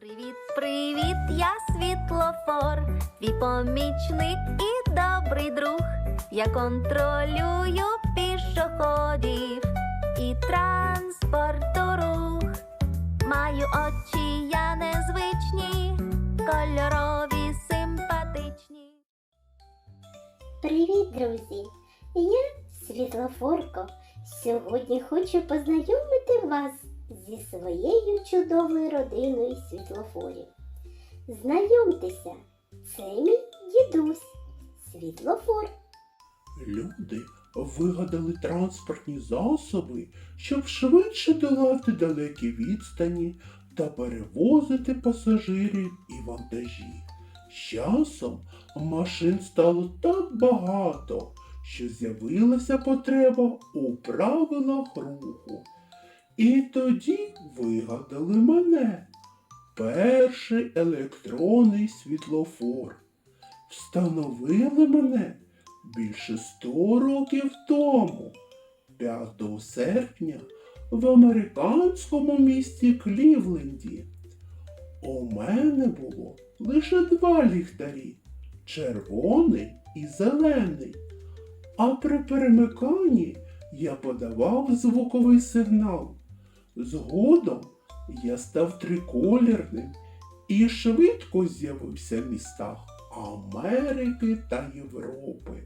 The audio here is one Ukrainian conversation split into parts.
Привіт, привіт, я світлофор, твій помічник і добрий друг. Я контролюю пішоходів і транспорту рух. Маю очі я незвичні, кольорові, симпатичні. Привіт, друзі! Я Світлофорко. Сьогодні хочу познайомити вас зі своєю чудовою родиною світлофорів. Знайомтеся, це мій дідусь Світлофор. Люди вигадали транспортні засоби, щоб швидше долати далекі відстані та перевозити пасажирів і вантажі. З часом машин стало так багато, що з'явилася потреба у правилах руху. І тоді вигадали мене перший електронний світлофор. Встановили мене більше ста років тому, 5 серпня, в американському місті Клівленді. У мене було лише два ліхтарі червоний і зелений. А при перемиканні я подавав звуковий сигнал. Згодом я став триколірним і швидко з'явився в містах Америки та Європи.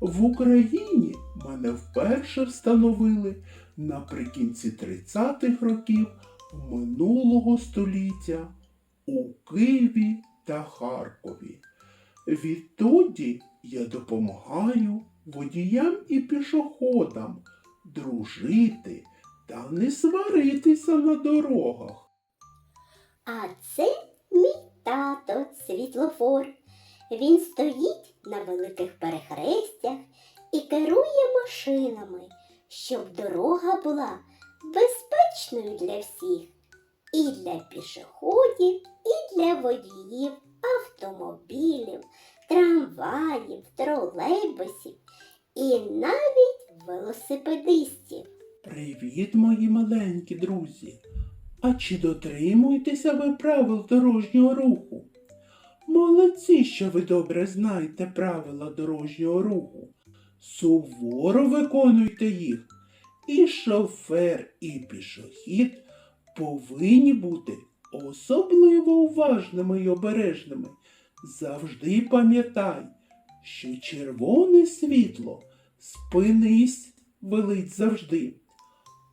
В Україні мене вперше встановили наприкінці 30-х років минулого століття у Києві та Харкові. Відтоді я допомагаю водіям і пішоходам дружити та не сваритися на дорогах. А це мій тато Світлофор. Він стоїть на великих перехрестях і керує машинами, щоб дорога була безпечною для всіх, і для пішоходів, і для водіїв, автомобілів, трамваїв, тролейбусів і навіть велосипедистів. Привіт, мої маленькі друзі! А чи дотримуєтеся ви правил дорожнього руху? Молодці, що ви добре знаєте правила дорожнього руху. Суворо виконуйте їх. І шофер, і пішохід повинні бути особливо уважними й обережними. Завжди пам'ятай, що червоне світло спинись велить завжди,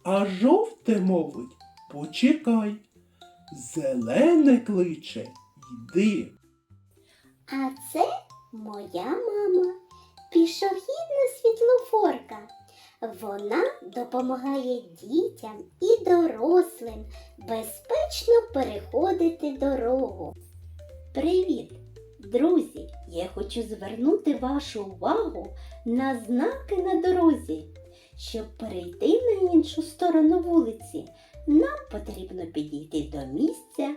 а жовте мовить почекай. Зелене кличе йди. А це моя мама, пішохідна світлофорка. Вона допомагає дітям і дорослим безпечно переходити дорогу. Привіт, друзі! Я хочу звернути вашу увагу на знаки на дорозі. Щоб перейти на іншу сторону вулиці, нам потрібно підійти до місця,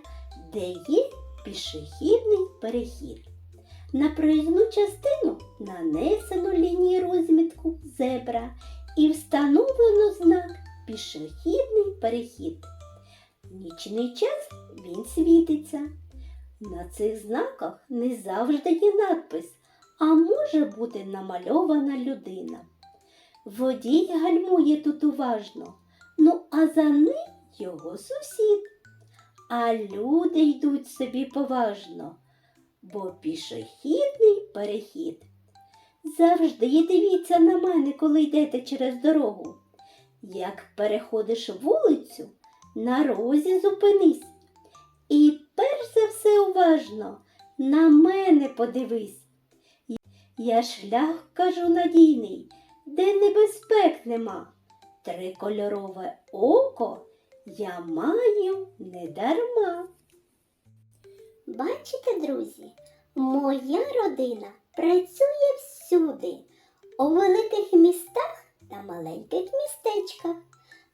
де є пішохідний перехід. На проїзну частину нанесено лінію розмітку зебра і встановлено знак пішохідний перехід. Нічний час він світиться. На цих знаках не завжди є надпис, а може бути намальована людина. Водій гальмує тут уважно, ну а за ним його сусід. А люди йдуть собі поважно, бо пішохідний перехід. Завжди дивіться на мене, коли йдете через дорогу. Як переходиш вулицю, на розі зупинись. І перш за все уважно на мене подивись. Я шлях кажу надійний, де небезпек нема. Трикольорове око я маю недарма. Бачите, друзі, моя родина працює всюди, у великих містах та маленьких містечках.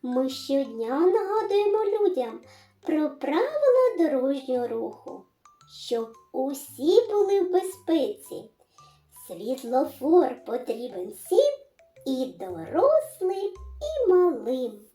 Ми щодня нагадуємо людям про правила дорожнього руху, щоб усі були в безпеці. Світлофор потрібен всім і дорослим, і малим.